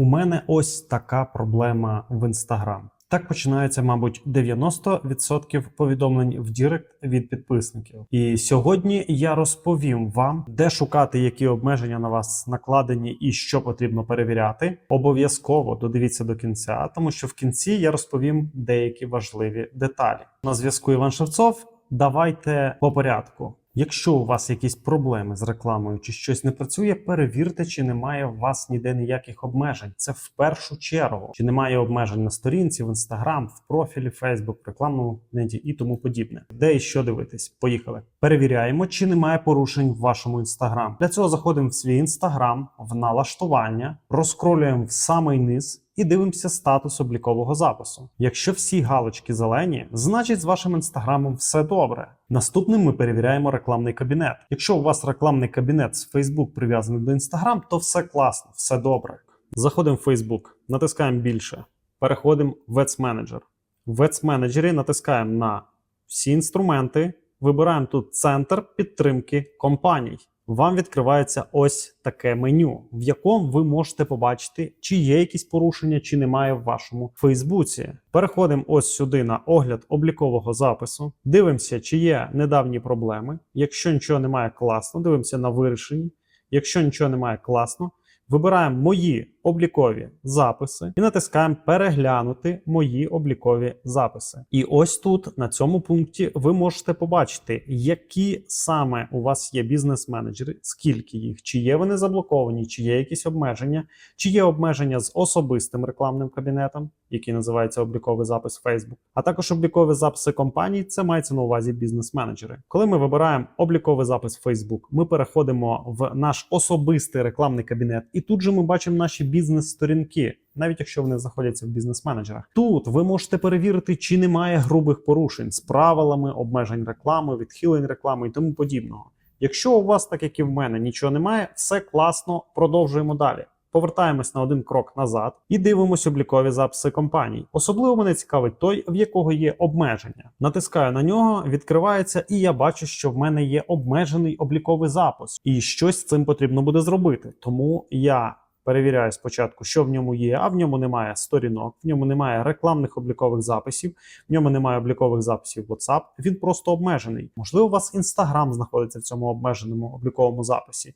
У мене ось така проблема в Instagram. Так починається, мабуть, 90% повідомлень в Дірект від підписників. І сьогодні я розповім вам, де шукати, які обмеження на вас накладені і що потрібно перевіряти. Обов'язково додивіться до кінця, тому що в кінці я розповім деякі важливі деталі. На зв'язку Іван Шевцов. Давайте по порядку. Якщо у вас якісь проблеми з рекламою чи щось не працює, перевірте, чи немає у вас ніде ніяких обмежень. Це в першу чергу. Чи немає обмежень на сторінці, в інстаграм, в профілі, Фейсбук, рекламному кабінеті і тому подібне. Де і що дивитись? Поїхали. Перевіряємо, чи немає порушень в вашому інстаграм. Для цього заходимо в свій інстаграм, в налаштування, розкролюємо в самий низ. І дивимося статус облікового запису. Якщо всі галочки зелені, значить з вашим інстаграмом все добре. Наступним ми перевіряємо рекламний кабінет. Якщо у вас рекламний кабінет з Facebook прив'язаний до Instagram, то все класно, все добре. Заходимо в Facebook, натискаємо більше, переходимо в Ads Manager. В Ads Manager натискаємо на всі інструменти, вибираємо тут центр підтримки компаній вам відкривається ось таке меню, в якому ви можете побачити, чи є якісь порушення, чи немає в вашому Фейсбуці. Переходимо ось сюди на огляд облікового запису. Дивимося, чи є недавні проблеми. Якщо нічого немає класно, дивимося на вирішення. Якщо нічого немає класно, вибираємо мої облікові записи і натискаємо переглянути мої облікові записи. І ось тут на цьому пункті ви можете побачити, які саме у вас є бізнес-менеджери, скільки їх, чи є вони заблоковані, чи є якісь обмеження, чи є обмеження з особистим рекламним кабінетом, який називається обліковий запис Facebook, а також облікові записи компаній. Це мається на увазі бізнес-менеджери. Коли ми вибираємо обліковий запис Facebook, ми переходимо в наш особистий рекламний кабінет, і тут же ми бачимо наші бізнес-сторінки, навіть якщо вони знаходяться в бізнес-менеджерах. Тут ви можете перевірити, чи немає грубих порушень з правилами, обмежень реклами, відхилень реклами і тому подібного. Якщо у вас, так як і в мене, нічого немає, все класно, продовжуємо далі. Повертаємось на один крок назад і дивимося облікові записи компаній. Особливо мене цікавить той, в якого є обмеження. Натискаю на нього, відкривається, і я бачу, що в мене є обмежений обліковий запис, і щось з цим потрібно буде зробити. Тому я перевіряю спочатку, що в ньому є, а в ньому немає сторінок, в ньому немає рекламних облікових записів, в ньому немає облікових записів WhatsApp. Він просто обмежений. Можливо, у вас Instagram знаходиться в цьому обмеженому обліковому записі.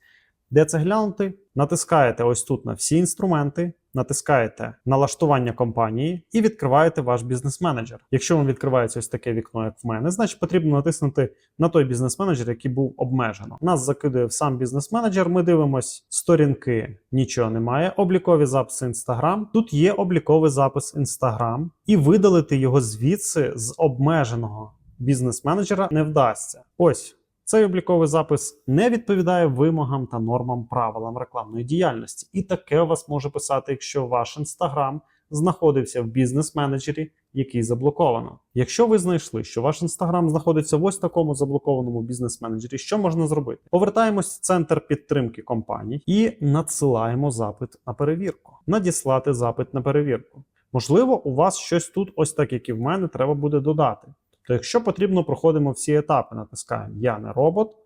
Де це глянути? Натискаєте ось тут на всі інструменти, натискаєте налаштування компанії і відкриваєте ваш бізнес-менеджер. Якщо вам відкривається ось таке вікно, як в мене, значить потрібно натиснути на той бізнес-менеджер, який був обмежено. Нас закидує в сам бізнес-менеджер. Ми дивимось сторінки, нічого немає. Облікові записи Instagram. Тут є обліковий запис Instagram, і видалити його звідси з обмеженого бізнес-менеджера не вдасться. Ось. Цей обліковий запис не відповідає вимогам та нормам правилам рекламної діяльності, і таке у вас може писати, якщо ваш інстаграм знаходився в бізнес-менеджері, який заблоковано. Якщо ви знайшли, що ваш інстаграм знаходиться в ось такому заблокованому бізнес-менеджері, що можна зробити? Повертаємось в центр підтримки компаній і надсилаємо запит на перевірку. Надіслати запит на перевірку. Можливо, у вас щось тут, ось так як і в мене, треба буде додати. То якщо потрібно, проходимо всі етапи. Натискаємо Я не робот,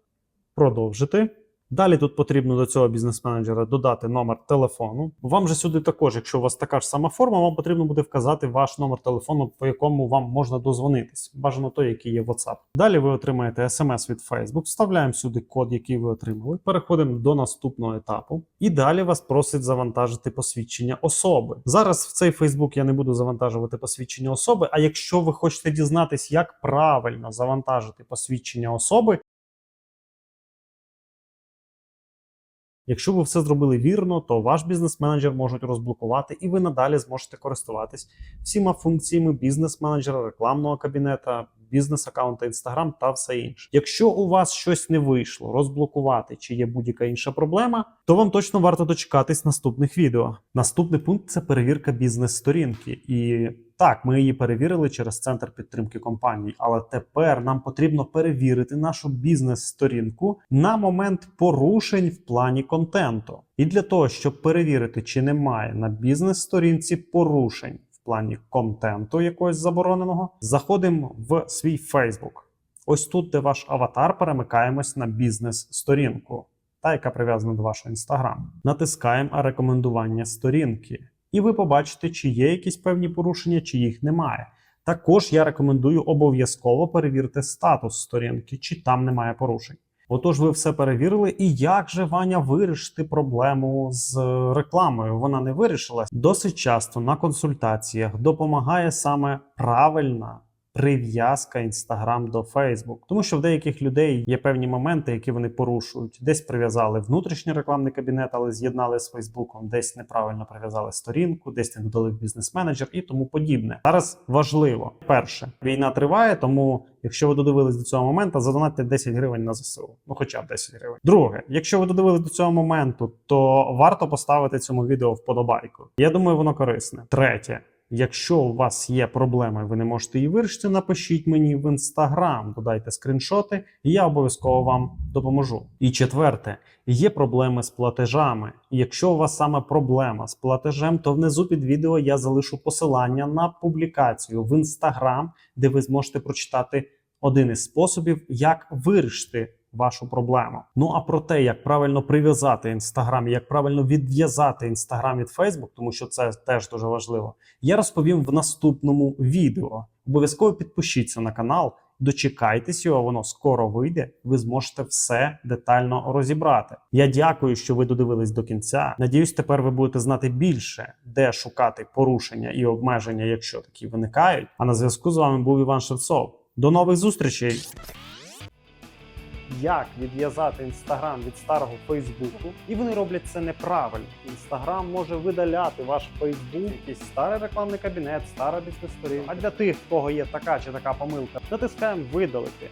продовжити. Далі тут потрібно до цього бізнес-менеджера додати номер телефону. Вам же сюди також, якщо у вас така ж сама форма, вам потрібно буде вказати ваш номер телефону, по якому вам можна дозвонитись. Бажано той, який є WhatsApp. Далі ви отримаєте смс від Facebook, вставляємо сюди код, який ви отримали. Переходимо до наступного етапу. І далі вас просить завантажити посвідчення особи. Зараз в цей Facebook я не буду завантажувати посвідчення особи. А якщо ви хочете дізнатись, як правильно завантажити посвідчення особи. Якщо ви все зробили вірно, то ваш бізнес-менеджер можуть розблокувати, і ви надалі зможете користуватись всіма функціями бізнес-менеджера, рекламного кабінета, бізнес-аккаунта Instagram та все інше. Якщо у вас щось не вийшло розблокувати чи є будь-яка інша проблема, то вам точно варто дочекатись наступних відео. Наступний пункт це перевірка бізнес-сторінки. І так, ми її перевірили через центр підтримки компаній, але тепер нам потрібно перевірити нашу бізнес-сторінку на момент порушень в плані контенту. І для того, щоб перевірити, чи немає на бізнес-сторінці порушень плані контенту якогось забороненого, заходимо в свій Facebook. Ось тут, де ваш аватар, перемикаємось на бізнес-сторінку. та яка прив'язана до вашого інстаграму. Натискаємо рекомендування сторінки, і ви побачите, чи є якісь певні порушення, чи їх немає. Також я рекомендую обов'язково перевірити статус сторінки, чи там немає порушень. Отож, ви все перевірили, і як же Ваня вирішити проблему з рекламою? Вона не вирішилась. Досить часто на консультаціях допомагає саме правильна прив'язка Instagram до Facebook. Тому що в деяких людей є певні моменти, які вони порушують. Десь прив'язали внутрішній рекламний кабінет, але з'єднали з Фейсбуком, десь неправильно прив'язали сторінку, десь не додали бізнес-менеджер і тому подібне. Зараз важливо. Перше, війна триває, тому якщо ви додивились до цього моменту, задонатьте 10 гривень на ЗСУ. Ну хоча б 10 гривень. Друге, якщо ви додивились до цього моменту, то варто поставити цьому відео вподобайку. Я думаю, воно корисне. Третє. Якщо у вас є проблема, і ви не можете її вирішити, напишіть мені в інстаграм, додайте скріншоти, і я обов'язково вам допоможу. І четверте, є проблеми з платежами. Якщо у вас саме проблема з платежем, то внизу під відео я залишу посилання на публікацію в інстаграм, де ви зможете прочитати один із способів, як вирішити вашу проблему. Ну а про те, як правильно прив'язати інстаграм, як правильно відв'язати інстаграм від Фейсбук, тому що це теж дуже важливо, я розповім в наступному відео. Обов'язково підпишіться на канал, дочекайтесь його, воно скоро вийде. Ви зможете все детально розібрати. Я дякую, що ви додивились до кінця. Надіюсь, тепер ви будете знати більше, де шукати порушення і обмеження, якщо такі виникають. А на зв'язку з вами був Іван Шевцов. До нових зустрічей! Як відв'язати інстаграм від старого Фейсбуку, і вони роблять це неправильно. Інстаграм може видаляти ваш Фейсбук, якийсь старий рекламний кабінет, стара бізнес-сторінка. А для тих, в кого є така чи така помилка, натискаємо видалити.